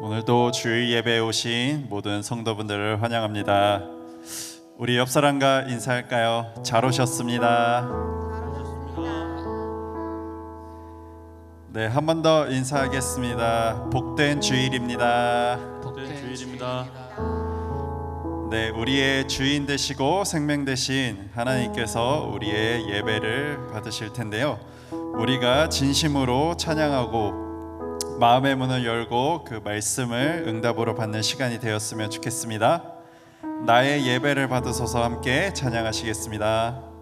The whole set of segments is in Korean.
오늘도 주일 예배에 오신 모든 성도분들을 환영합니다. 우리 옆 사람과 인사할까요? 잘 오셨습니다. 네, 한 번 더 인사하겠습니다. 복된 주일입니다. 복된 주일입니다. 네, 우리의 주인 되시고 생명 되신 하나님께서 우리의 예배를 받으실 텐데요. 우리가 진심으로 찬양하고 마음의 문을 열고 그 말씀을 응답으로 받는 시간이 되었으면 좋겠습니다. 나의 예배를 받으소서 함께 찬양하시겠습니다.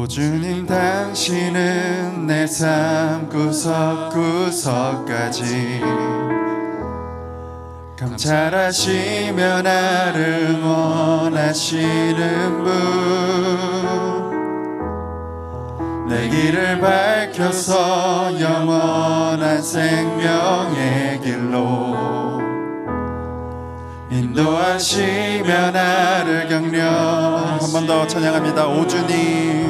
오 주님 당신은 내 삶 구석 구석까지 감찰하시며 나를 원하시는 분 내 길을 밝혀서 영원한 생명의 길로 인도하시며 나를 격려 한 번 더 찬양합니다. 오 주님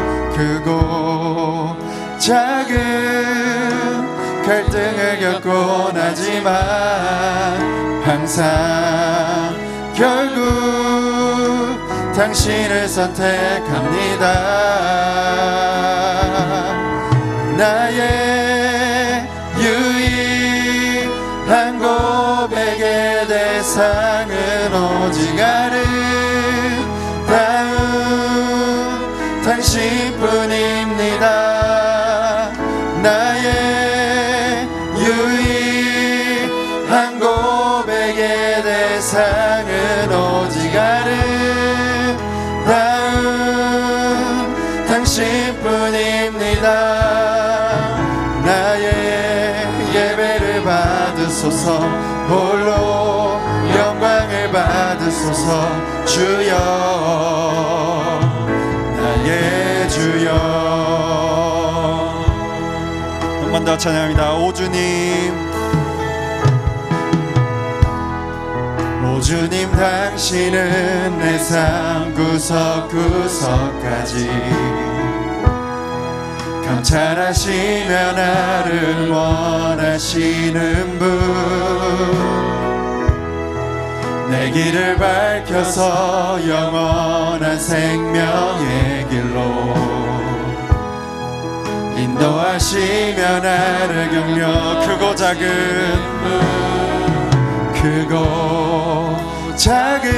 크고 작은 갈등을 겪곤 하지만 항상 결국 당신을 선택합니다. 나의 유일한 고백의 대상은 오직 아름다운 당신 주여 나의 주여. 한 번 더 찬양합니다. 오 주님. 오 주님 당신은 내 삶 구석 구석까지 감찰하시며 나를 원하시는 분 내 길을 밝혀서 영원한 생명의 길로. 인도하시며 나를 격려. 크고 작은 크고 작은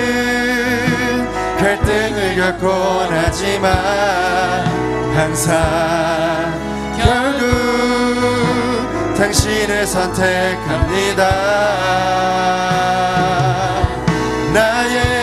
갈등을 겪곤 하지만 항상 결국 당신을 선택합니다 나의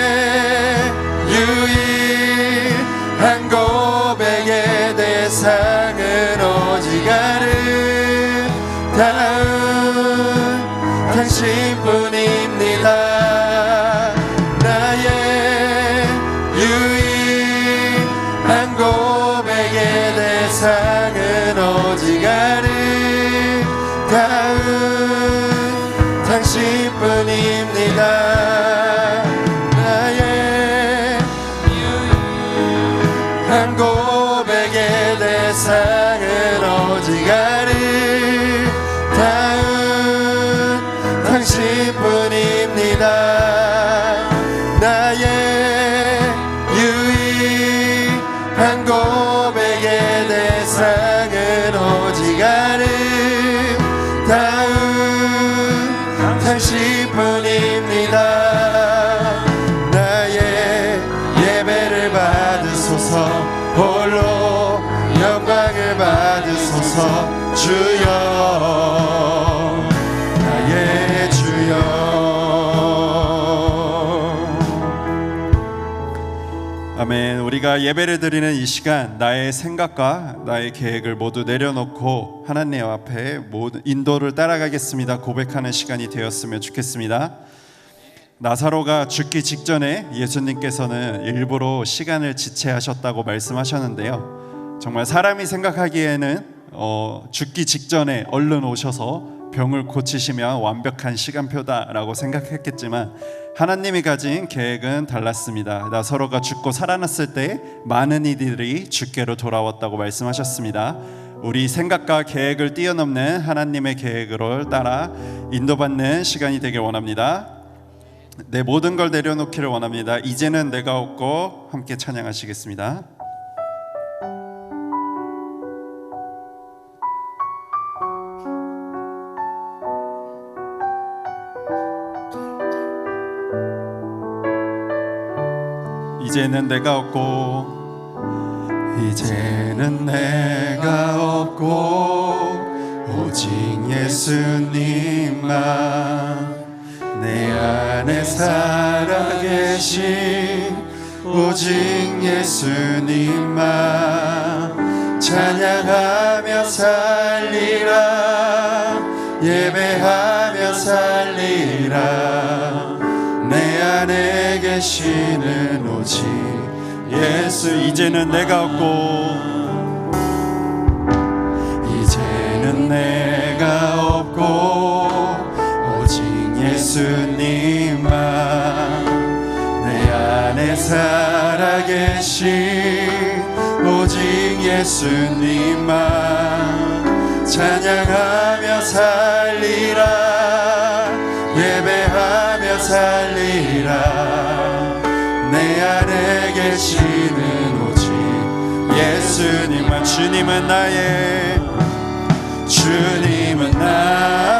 유 우리가 예배를 드리는 이 시간 나의 생각과 나의 계획을 모두 내려놓고 하나님 앞에 인도를 따라가겠습니다. 고백하는 시간이 되었으면 좋겠습니다. 나사로가 죽기 직전에 예수님께서는 일부러 시간을 지체하셨다고 말씀하셨는데요. 정말 사람이 생각하기에는 어, 죽기 직전에 얼른 오셔서 병을 고치시면 완벽한 시간표다라고 생각했겠지만 하나님이 가진 계획은 달랐습니다. 나사로가 죽고 살아났을 때 많은 이들이 주께로 돌아왔다고 말씀하셨습니다. 우리 생각과 계획을 뛰어넘는 하나님의 계획을 따라 인도받는 시간이 되길 원합니다. 내 모든 걸 내려놓기를 원합니다. 이제는 내가 없고 함께 찬양하시겠습니다. 이제는 내가 없고 이제는 내가 없고 오직 예수님만 내 안에 살아계신 오직 예수님만 찬양하며 살리라 계시는 오직 예수 이제는 내가 없고 이제는 내가 없고 오직 예수님만 내 안에 살아계신 오직 예수님만 찬양하며 살리라 계시는 오직 예수님만 주님은 나의 주님은 나의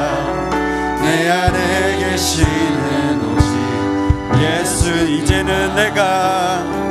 이제는 내가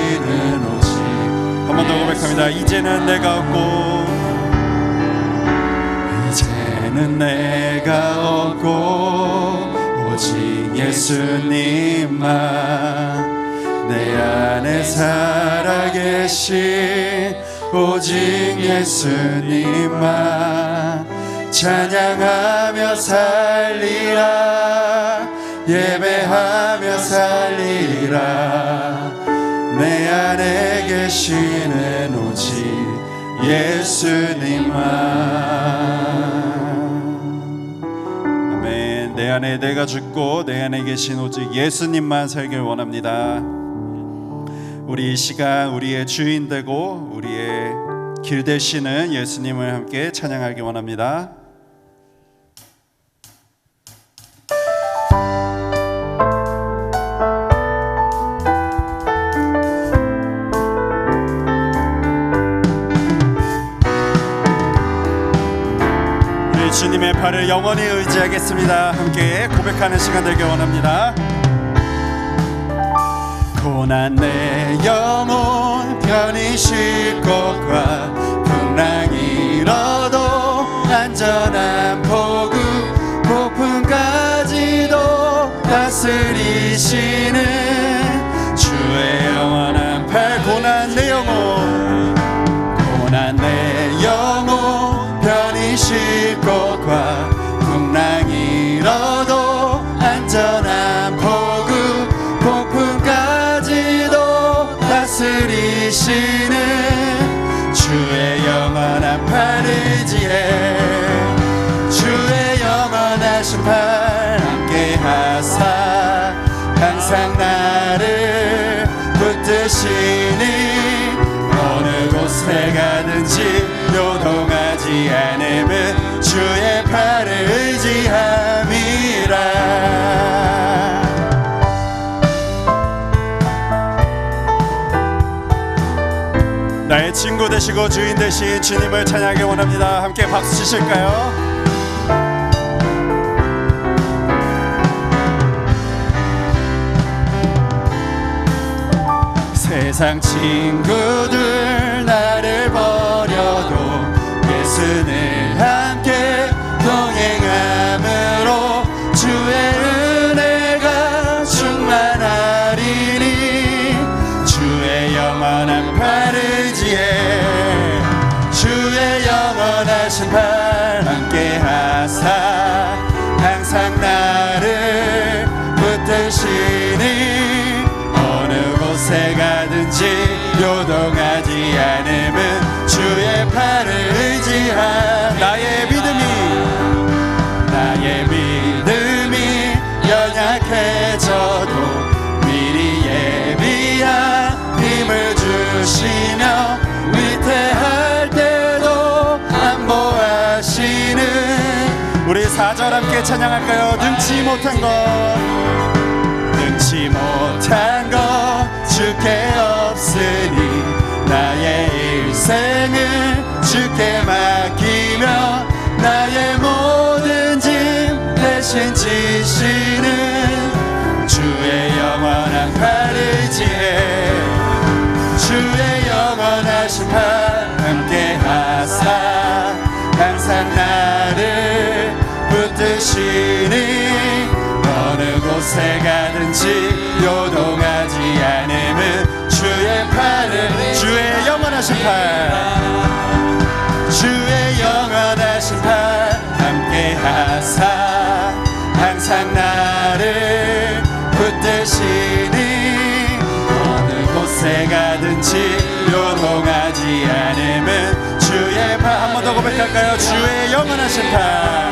더 고백합니다. 이제는 내가 없고 이제는 내가 없고 예수님만 내 안에 살아계신 오직 예수님만 찬양하며 살리라 예배하며 살리라 내 안에 계시는 오직 예수님만. 아멘. 내 안에 내가 죽고 내 안에 계신 오직 예수님만 살길 원합니다. 우리 이 시간 우리의 주인 되고 우리의 길 되시는 예수님을 함께 찬양하기 원합니다 우리 주님의 팔을 영원히 의지하겠습니다. 함께 고백하는 시간 되길 원합니다. 고난 내 영혼 편히 쉴 것과 풍랑이 잃어도 안전한 포구 폭풍까지도 다스리시는 주의 영원한 팔 고난 내 영혼 쉴 곳과 풍랑이 잃어도 안전한 포구 폭풍까지도 다스리시는 주의 영원한 팔을 지해 주의 영원하신 팔 함께 하사 항상 나를 붙드시니 어느 곳에 가든지 요동하지 않음은 주의 팔을 의지함이라. 나의 친구 되시고 주인 되신 주님을 찬양하기 원합니다. 함께 박수 치실까요? 세상 친구들 나를 버려도 예수는 함께 찬양할까요? 능치 못한 것 붙드시니 어느 곳에 가든지 요동하지 않음은 주의 팔을 주의 영원하신 팔. 주의 영원하신 팔 함께 하사 항상 나를 붙드시니 어느 곳에 가든지 요동하지 않음은 주의 팔. 한 번 더 고백할까요? 주의 영원하신 팔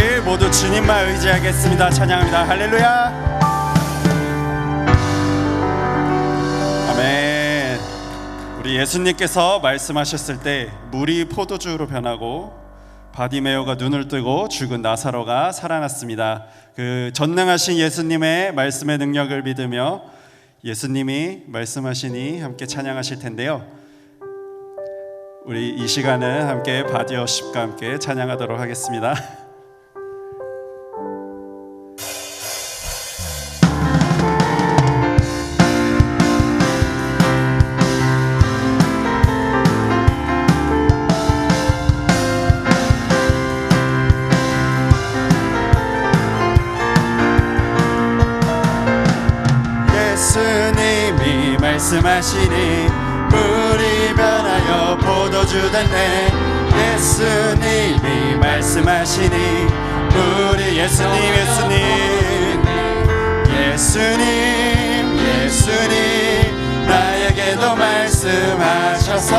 길 모두 주님만 의지하겠습니다. 찬양합니다. 할렐루야. 아멘. 우리 예수님께서 말씀하셨을 때 물이 포도주로 변하고 바디메오가 눈을 뜨고 죽은 나사로가 살아났습니다. 그 전능하신 예수님의 말씀의 능력을 믿으며 예수님이 말씀하시니 함께 찬양하실 텐데요. 우리 이 시간은 함께 바디어십과 함께 찬양하도록 하겠습니다. 말씀하시니 물이 변하여 포도주 됐네. 예수님이 말씀하시니 물이 예수님 예수님. 예수님 예수님. 나에게도 말씀하셔서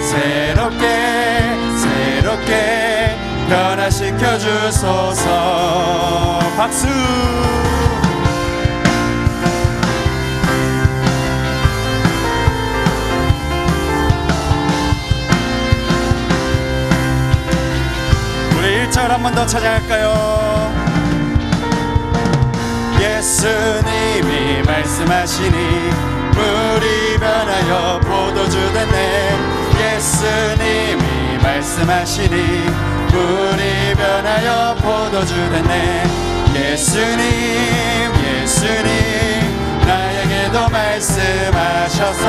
새롭게 새롭게 변화시켜 주소서. 박수 1절 한번더 찬양할까요? 예수님이 말씀하시니 물이 변하여 포도주 됐네. 예수님이 말씀하시니 물이 변하여 포도주 됐네. 예수님 예수님 나에게도 말씀하셔서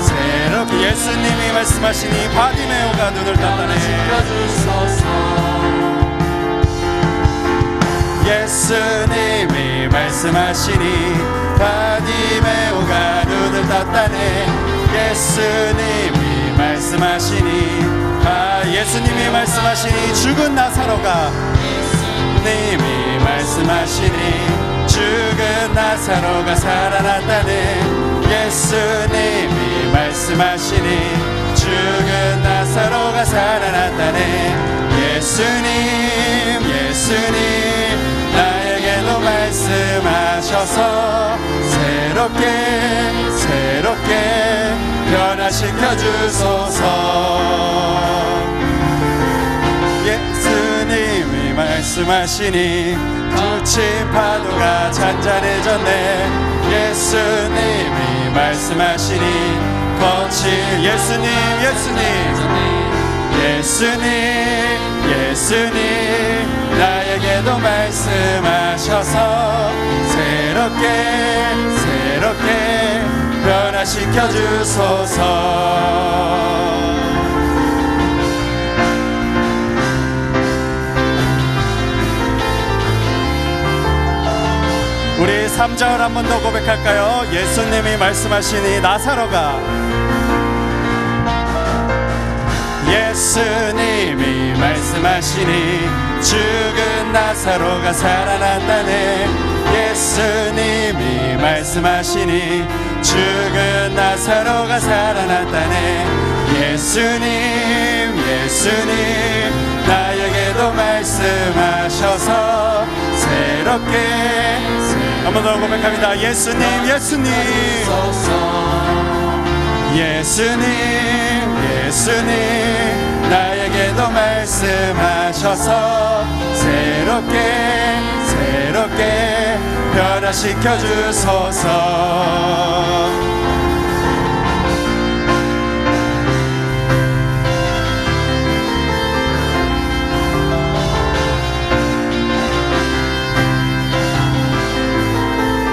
새롭게 예수님이 말씀하시니 바디메오가 눈을 떴다네 예수님이 말씀하시니 바디메오가 눈을 떴다네. 예수님이 말씀하시니 아 예수님이 말씀하시니 죽은 나사로가 님이 말씀하시니 죽은 나사로가 살아났다네. 예수님이 말씀하시니 죽은 나사로가 살아났다네. 예수님 말씀하셔서. 새롭게 새롭게 변화시켜 주소서. 예수님이 말씀하시니 부친 파도가 잔잔해졌네. 예수님이 말씀하시니 거친 예수님 예수님. 예수님 예수님 나에게도 말씀하셔서 새롭게 새롭게 변화시켜 주소서 우리 3절 한 번 더 고백할까요? 예수님이 말씀하시니 나사로가 예수님이 말씀하시니 죽은 나사로가 살아났다네. 예수님이 말씀하시니 죽은 나사로가 살아났다네. 예수님 예수님 나에게도 말씀하셔서 새롭게 한 번 더 고백합니다. 예수님 예수님. 예수님 예수님 나에게도 말씀하셔서 새롭게 새롭게 변화시켜 주소서.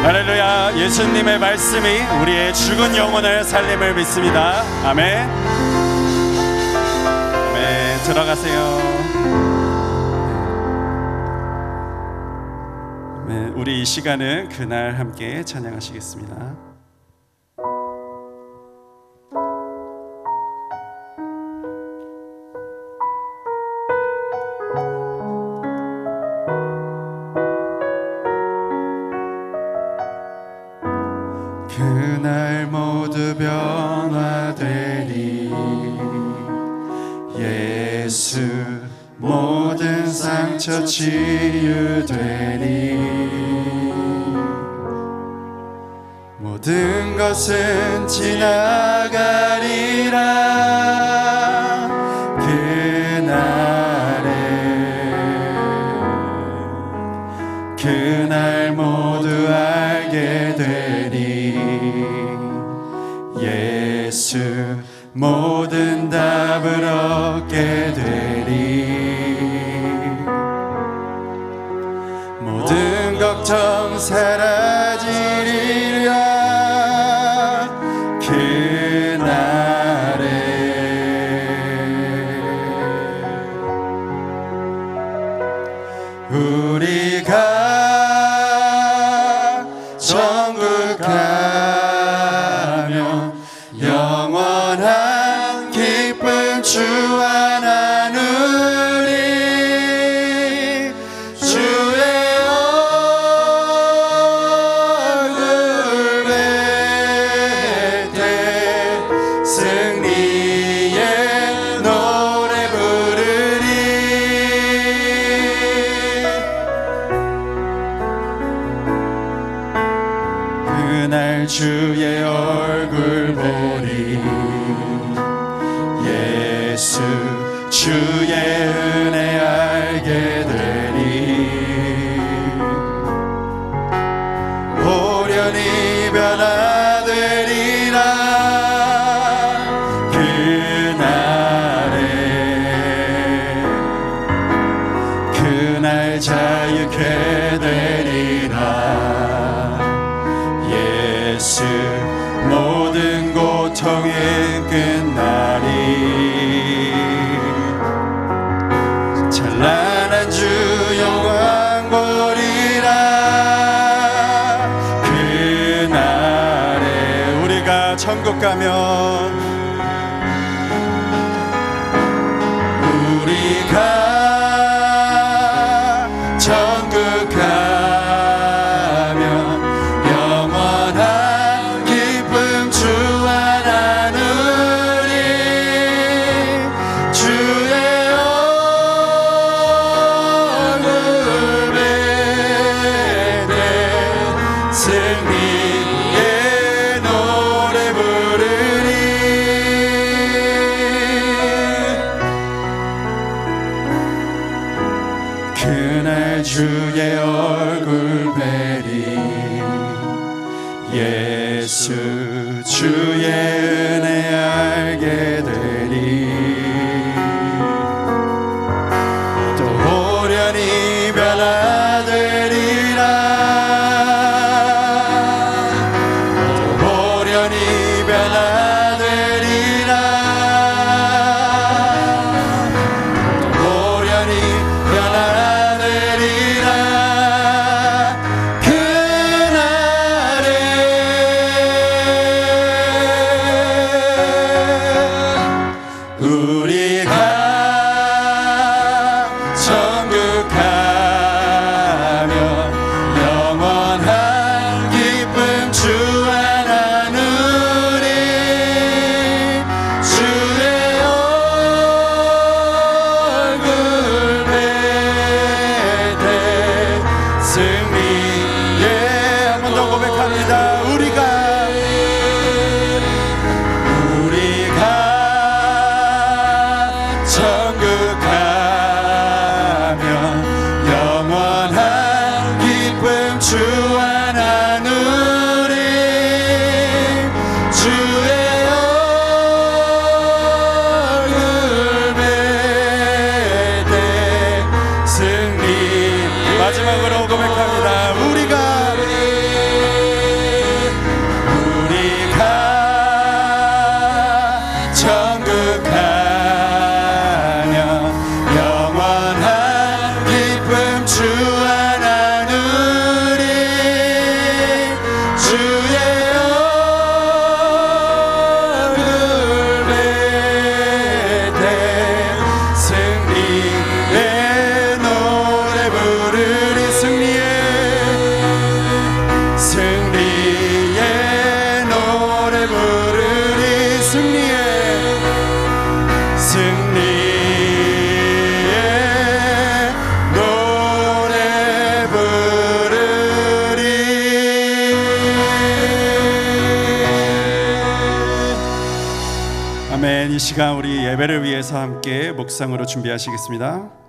할렐루야 예수님의 말씀이 우리의 죽은 영혼을 살림을 믿습니다. 아멘 들어가세요. 아멘 우리 이 시간은 그날 함께 찬양하시겠습니다. 그날 모두 변 예수 모든 상처 치유되리 모든 것은 지나가리라 정세라 주의 얼굴 보리. 예수 주의 가면 우리가 시간 우리 예배를 위해서 함께 묵상으로 준비하시겠습니다.